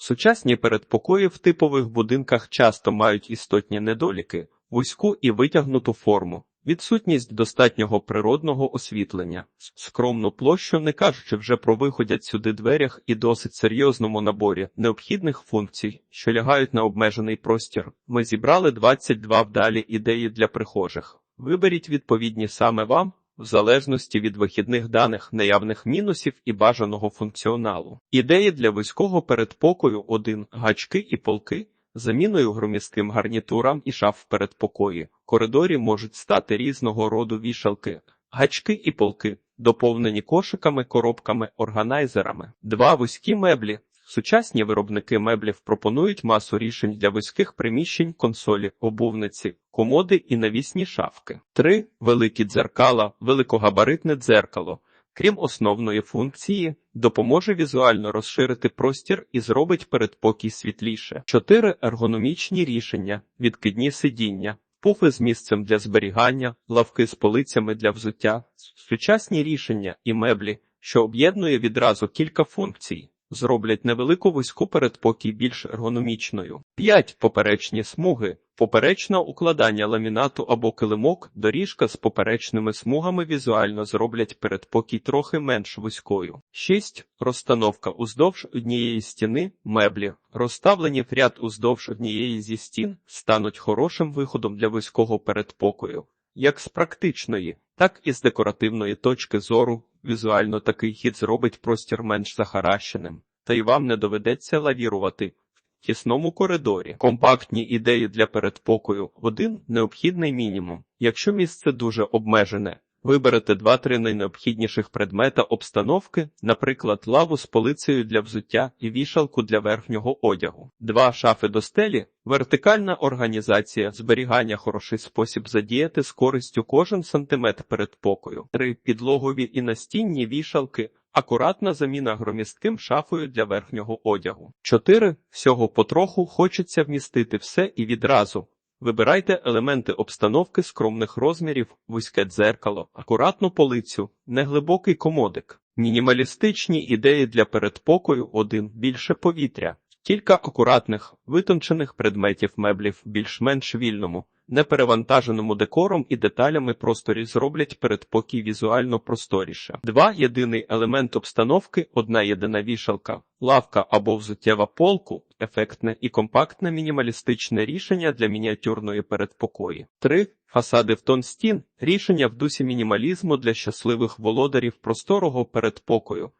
Сучасні передпокої в типових будинках часто мають істотні недоліки, вузьку і витягнуту форму, відсутність достатнього природного освітлення, скромну площу, не кажучи вже про виходять сюди дверях і досить серйозному наборі необхідних функцій, що лягають на обмежений простір. Ми зібрали 22 вдалі ідеї для прихожих. Виберіть відповідні саме вам. В залежності від вихідних даних, наявних мінусів і бажаного функціоналу. Ідеї для вузького передпокою 1. гачки і полки, заміною громістким гарнітурам і шаф в передпокої. Коридорі можуть стати різного роду вішалки, гачки і полки, доповнені кошиками, коробками, органайзерами. 2. вузькі меблі. Сучасні виробники меблів пропонують масу рішень для вузьких приміщень, консолі, обувниці, комоди і навісні шафки. 3. великі дзеркала, великогабаритне дзеркало. Крім основної функції, допоможе візуально розширити простір і зробить передпокій світліше. 4. ергономічні рішення, відкидні сидіння, пуфи з місцем для зберігання, лавки з полицями для взуття, сучасні рішення і меблі, що об'єднує відразу кілька функцій. Зроблять невелику вузьку передпокій більш ергономічною. 5. Поперечні смуги. Поперечне укладання ламінату або килимок, доріжка з поперечними смугами візуально зроблять передпокій трохи менш вузькою. 6. Розстановка уздовж однієї стіни, меблі, розставлені в ряд уздовж однієї зі стін, стануть хорошим виходом для вузького передпокою. Як з практичної, так і з декоративної точки зору, візуально такий хід зробить простір менш захаращеним, та й вам не доведеться лавірувати в тісному коридорі. Компактні ідеї для передпокою один необхідний мінімум. Якщо місце дуже обмежене, виберете два-три найнеобхідніших предмета обстановки, наприклад, лаву з полицею для взуття і вішалку для верхнього одягу. Два шафи до стелі, вертикальна організація, зберігання хороший спосіб задіяти з користю кожен сантиметр передпокою. Три підлогові і настінні вішалки. Акуратна заміна громістким шафою для верхнього одягу. 4. Всього потроху хочеться вмістити все і відразу. Вибирайте елементи обстановки скромних розмірів, вузьке дзеркало, акуратну полицю, неглибокий комодик, мінімалістичні ідеї для передпокою один більше повітря, кілька акуратних, витончених предметів меблів більш-менш вільному, неперевантаженому декором і деталями просторі зроблять передпокій візуально просторіше. Два єдиний елемент обстановки, одна єдина вішалка, лавка або взуттєва полку, ефектне і компактне мінімалістичне рішення для мініатюрної передпокої. Три фасади в тон стін, рішення в дусі мінімалізму для щасливих володарів просторого передпокою.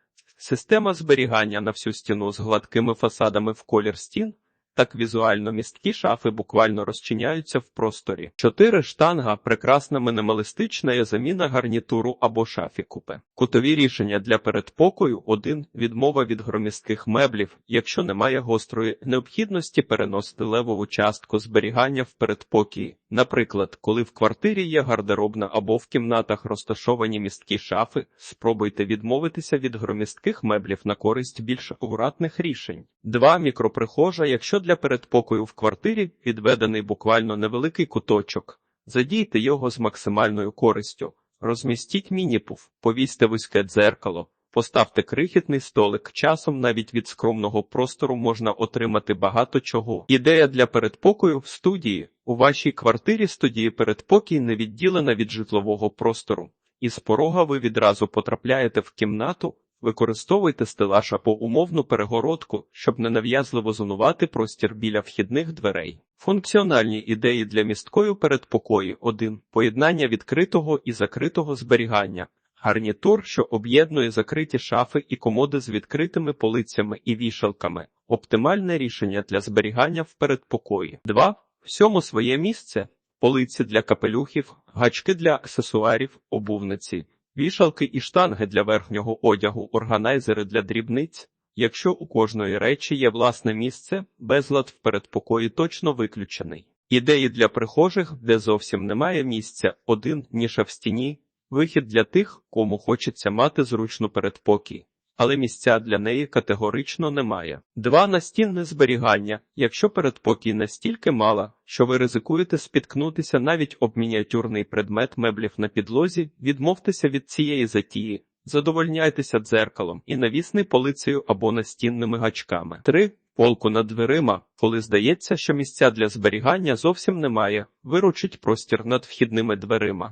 Система зберігання на всю стіну з гладкими фасадами в колір стін. Так візуально місткі шафи буквально розчиняються в просторі. Чотири штанга прекрасна мінімалістична заміна гарнітуру або шафі купе. Кутові рішення для передпокою один відмова від громістких меблів, якщо немає гострої необхідності переносити левову частку зберігання в передпокії. Наприклад, коли в квартирі є гардеробна або в кімнатах розташовані місткі шафи, спробуйте відмовитися від громістких меблів на користь більш акуратних рішень. Два мікроприхожа, якщо для передпокою в квартирі відведений буквально невеликий куточок, задійте його з максимальною користю, розмістіть мініпуф, повісьте вузьке дзеркало. Поставте крихітний столик. Часом навіть від скромного простору можна отримати багато чого. Ідея для передпокою в студії. У вашій квартирі студії передпокій не відділена від житлового простору. Із порога ви відразу потрапляєте в кімнату, використовуйте стелаж або умовну перегородку, щоб ненав'язливо зонувати простір біля вхідних дверей. Функціональні ідеї для місткої передпокої 1. Поєднання відкритого і закритого зберігання. Гарнітур, що об'єднує закриті шафи і комоди з відкритими полицями і вішалками. Оптимальне рішення для зберігання в передпокої. 2. Всьому своє місце. Полиці для капелюхів, гачки для аксесуарів, обувниці, вішалки і штанги для верхнього одягу, органайзери для дрібниць. Якщо у кожної речі є власне місце, безлад в передпокої точно виключений. Ідеї для прихожих, де зовсім немає місця, один ніша в стіні, Вихід для тих, кому хочеться мати зручну передпокій, але місця для неї категорично немає. Два настінне зберігання. Якщо передпокій настільки мала, що ви ризикуєте спіткнутися навіть об мініатюрний предмет меблів на підлозі, відмовтеся від цієї затії, задовольняйтеся дзеркалом і навісни полицею або настінними гачками. Три полку над дверима, коли здається, що місця для зберігання зовсім немає, виручить простір над вхідними дверима.